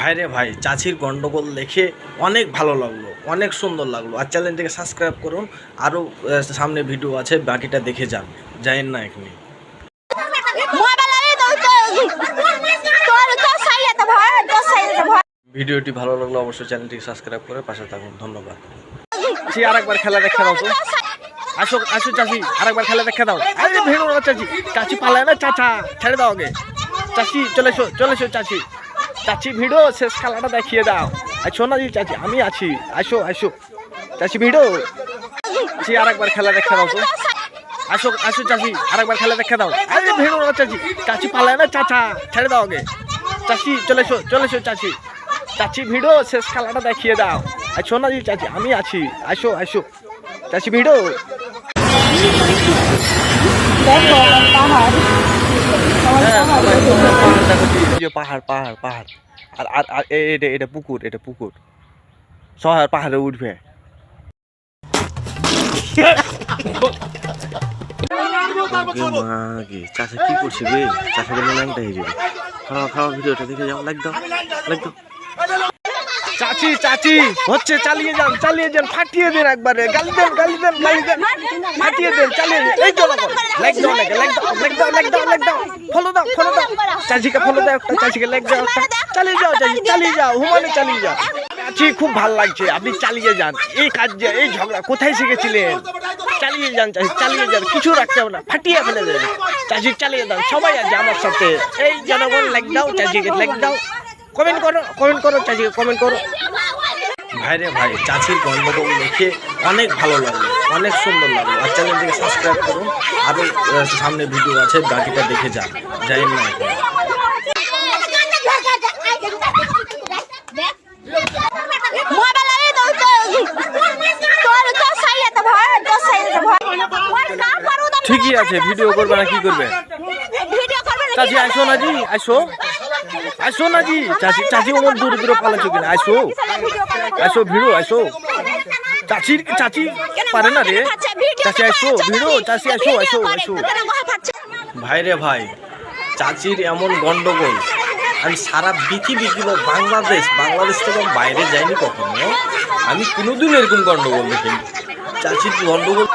ভাইরে ভাই, চাচির গন্ডগোল দেখে অনেক ভালো লাগল, অনেক সুন্দর লাগল। আর চ্যানেলটিকে সাবস্ক্রাইব করুন আরও সামনে ভিডিও আছে, বাকিটা দেখে যান। যাইন না ভয় ভিডিওটি ভালো লাগল অবশ্যই চ্যানেলটিকে সাবস্ক্রাইব করে পাশে থাকুন। ধন্যবাদ। চাচি আরেকবার খেলা দেখে দাও আসো আসো, চাচি, আরেকবার খেলা দেখা দাও আরে, ভেড়ো না, চাচি। চাচি পালায় না, চাচা। ছেড়ে দাও আগে। চাচি, চলে এসো চলে এসো, চাচি। চাচি, ভিড়ো, শেষ খেলাটা দেখিয়ে দাও। আছো না চাচি, আমি আছি। আসো আসো। চাচি, ভিড়ো। চাচি, আরেকবার খেলা দেখা দাও তো। আসো আসো, চাচি, আরেকবার খেলা দেখা দাও। আরে, ভেড়ো না চাচি। চাচি পালায় না, চাচা, ছেড়ে দাও আগে। চাচি, চলে এসো চলে এসো, চাচি। চাচি, ভিড়ো, শেষ খেলাটা দেখিয়ে দাও। আছো না চাচি, আমি আছি। আসো আসো। চাচি, ভিড়ো। দেখো পাহাড় পাহাড় পাহাড় পাহাড় আর আর আর এটা এটা পুকুর এটা পুকুর। শহর পাহাড়ে উঠবে। চাচা কি করছি রে? চাষা বলে ল্যাংটা হয়ে খাওয়া খাওয়া ভিডিওটা দেখে যাও লাগ দাও লাগ দাও। চাচি চাচি, হচ্ছে চালিয়ে যান চালিয়ে যান, ফাটিয়ে দেন একবারে। গালি দেন গালি দেন গালি দেন। ফাটিয়ে দেন, চালিয়ে যান এই তো লেগ দাও লেগ দাও লেগ দাও লেগ দাও লেগ দাও। ফলো দাও ফলো দাও। চাচিকে ফলো দাও, একটা চাচিকে লেগ দাও, একটা। চালিয়ে যাও, চাচি, চালিয়ে যাও। হুমানে চালিয়ে যাও। চাচি, খুব ভালো লাগছে। আপনি চালিয়ে যান। এই কাজ, এই ঝগড়া কোথায় শিখেছিলেন? চালিয়ে যান, চাচি, চালিয়ে যান। কিছু রাখতে হবে না। ফাটিয়ে ফেলে দেন। চাচি, চালিয়ে দাও। সবাই আছে আমার সাথে। এই জনগণ লেগ দাও, চাচিকে লেগ দাও। কমেন্ট করো কমেন্ট করো চাচিকে কমেন্ট করো। ভাইরে ভাই চাচির গন্ডগোল দেখে অনেক ভালো লাগল অনেক সুন্দর লাগল। আর চ্যানেলটিকে সাবস্ক্রাইব করুন আরও সামনে ভিডিও আছে বাকিটা দেখে যান। যাই না ঠিকই আছে ভিডিও করবে না কি করবে? ভিডিও করবে না চাচি আসো না জি আসো আসো না জি চাচি চাচি ওমন দূরে দূরে পালাচ্ছ কিনা? আসো আসো ভিড়ো আসো চাচির চাচি পারে না রে? চাচি আসো ভিড়ো, চাচি আসো আসো আসো ভাইরে ভাই, চাচির এমন গন্ডগোল। আমি সারা পৃথিবী কিংবা বাংলাদেশ বাংলাদেশ থেকে বাইরে যাইনি কখনো। আমি কোনোদিন এরকম গন্ডগোল দেখিনি। চাচির গন্ডগোল